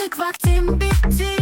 Artık vaktim bitti.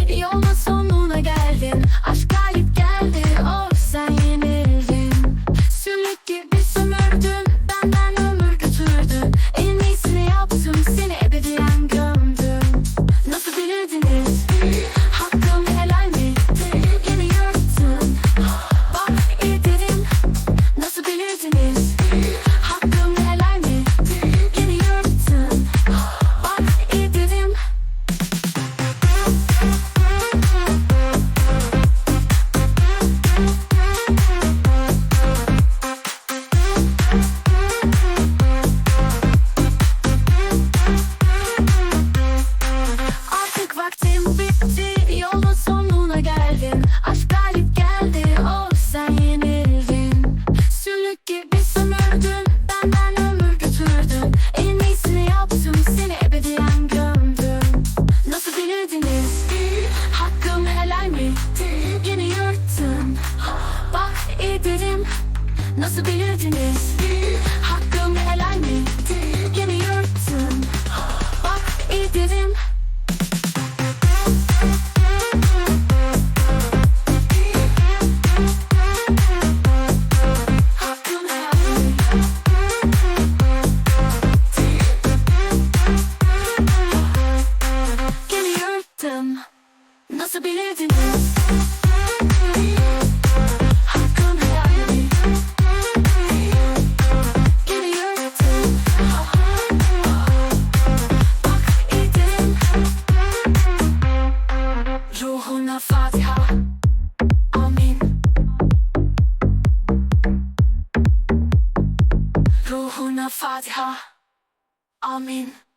dediniz Hakkım helal mi? Yeni yırttım Bak iyi dedim Nasıl bilirdiniz? söylediniz Hakkım Ruhuna Fatiha. Amin. Ruhuna Fatiha. Amin.